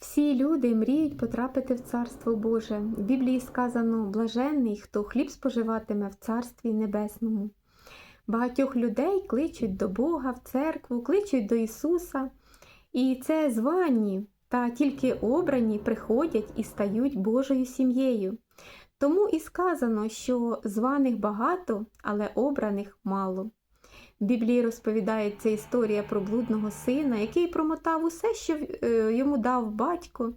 Всі люди мріють потрапити в Царство Боже. В Біблії сказано блаженний, хто хліб споживатиме в Царстві Небесному. Багатьох людей кличуть до Бога в церкву, кличуть до Ісуса. І це звані, та тільки обрані приходять і стають Божою сім'єю. Тому і сказано, що званих багато, але обраних мало. Біблії розповідається історія про блудного сина, який промотав усе, що е, йому дав батько.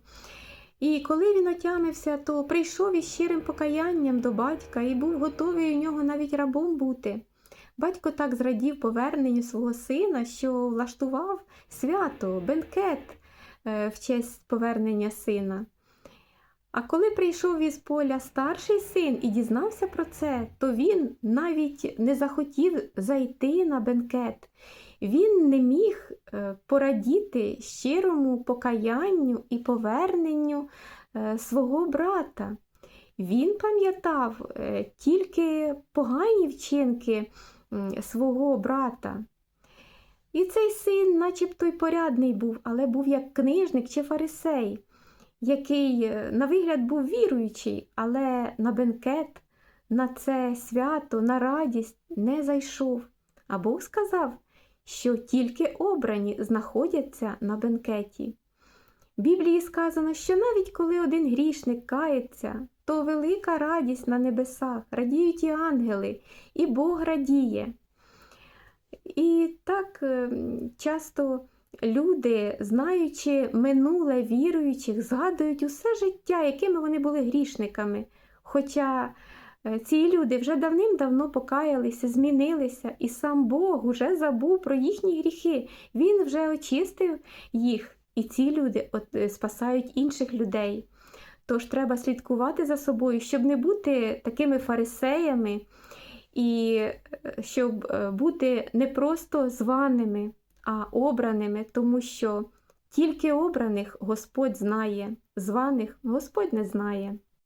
І коли він отямився, то прийшов із щирим покаянням до батька і був готовий у нього навіть рабом бути. Батько так зрадів поверненню свого сина, що влаштував свято, бенкет е, в честь повернення сина. А коли прийшов із поля старший син і дізнався про це, то він навіть не захотів зайти на бенкет. Він не міг е, порадіти щирому покаянню і поверненню е, свого брата. Він пам'ятав е, тільки погані вчинки свого брата. І цей син, начебто й порядний був, але був як книжник чи фарисей який е, на вигляд був віруючий, але на бенкет, на це свято, на радість не зайшов. А Бог сказав, що тільки обрані знаходяться на бенкеті. В Біблії сказано, що навіть коли один грішник кається, то велика радість на небесах, радіють і ангели, і Бог радіє. І так е, часто люди, знаючи минуле віруючих, згадують усе життя, якими вони були грішниками. Хоча е, ці люди вже давним-давно покаялися, змінилися, і сам Бог уже забув про їхні гріхи. Він вже очистив їх, і ці люди е, спасають інших людей. Тож треба слідкувати за собою, щоб не бути такими фарисеями і е, щоб бути не просто званими, а обраними, тому що тільки обраних Господь знає, званих Господь не знає.